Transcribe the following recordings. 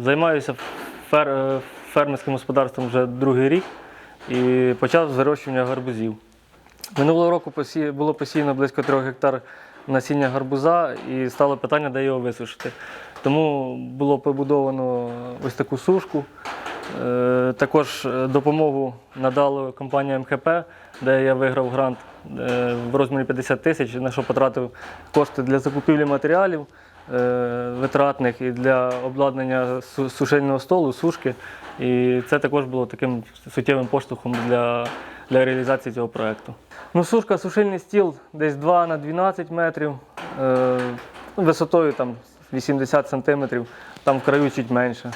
Займаюся фер... е, фермерським господарством вже другий рік і почав з вирощування гарбузів. Минулого року було посіяно близько 3 гектар насіння гарбуза і стало питання, де його висушити. Тому було побудовано ось таку сушку. Е, Також е, допомогу надала компанія МХП, де я виграв грант в розмірі 50 тисяч, на що потратив кошти для закупівлі матеріалів витратних і для обладнання сушильного столу, сушки. І це також було таким суттєвим поштовхом для, для реалізації цього проєкту. Ну, сушка, сушильний стіл десь 2 на 12 метрів, е, ну, висотою там 80 сантиметрів, там в краю чуть менше.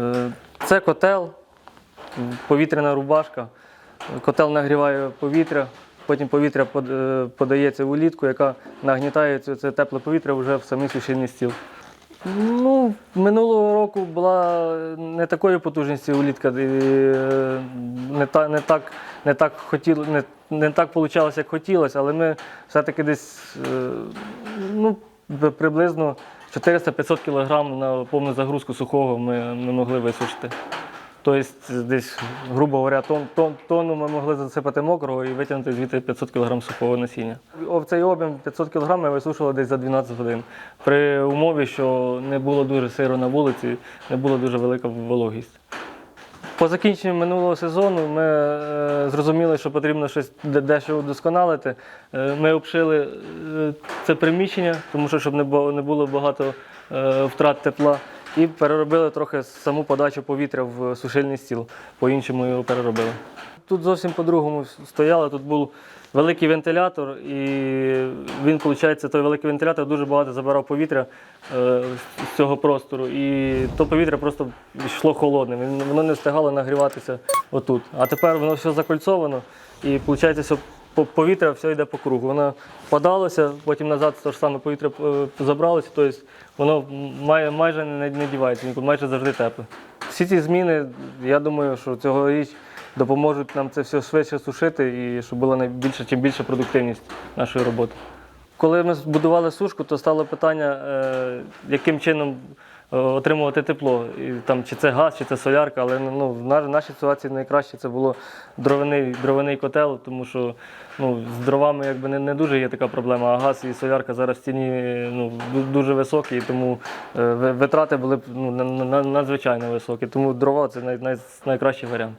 Е, це котел, повітряна рубашка. Котел нагріває повітря, потім повітря е, подається в улітку, яка нагнітає це, це тепле повітря вже в самий сушильний стіл. Ну, минулого року була не такої потужності улітка, і е, не, та, не так, не так хотіло, не, не так вийшло, як хотілося, але ми все-таки десь е, ну, приблизно 400-500 кг на повну загрузку сухого ми, ми могли висушити. Тобто десь, грубо говоря, тон, тон, тонну ми могли засипати мокрого і витягнути звідти 500 кг сухого насіння. Цей об'єм 500 кг ми висушували десь за 12 годин. При умові, що не було дуже сиро на вулиці, не була дуже велика вологість. По закінченню минулого сезону ми е, зрозуміли, що потрібно щось де- дещо удосконалити. Е, ми обшили е, це приміщення, тому що щоб не було, не було багато е, втрат тепла. І переробили трохи саму подачу повітря в сушильний стіл. По-іншому його переробили. Тут зовсім по-другому стояло. Тут був великий вентилятор, і він, виходить, той великий вентилятор дуже багато забирав повітря е, з цього простору. І то повітря просто йшло холодним. Воно не встигало нагріватися отут. А тепер воно все закольцовано, і виходить, повітря все йде по кругу. Воно подалося, потім назад те ж саме повітря е, забралося, тобто воно має, майже не, не дівається, майже завжди тепле. Всі ці зміни, я думаю, що цьогоріч допоможуть нам це все швидше сушити і щоб була найбільша, чим більша продуктивність нашої роботи. Коли ми збудували сушку, то стало питання, е, яким чином отримувати тепло. І, там, чи це газ, чи це солярка, але ну, в нашій ситуації найкраще це було дровяний, дровяний котел, тому що ну, з дровами якби не, не дуже є така проблема, а газ і солярка зараз в ціні ну, дуже високі, тому е, витрати були б ну, на- на- надзвичайно високі. Тому дрова це най, най, найкращий варіант.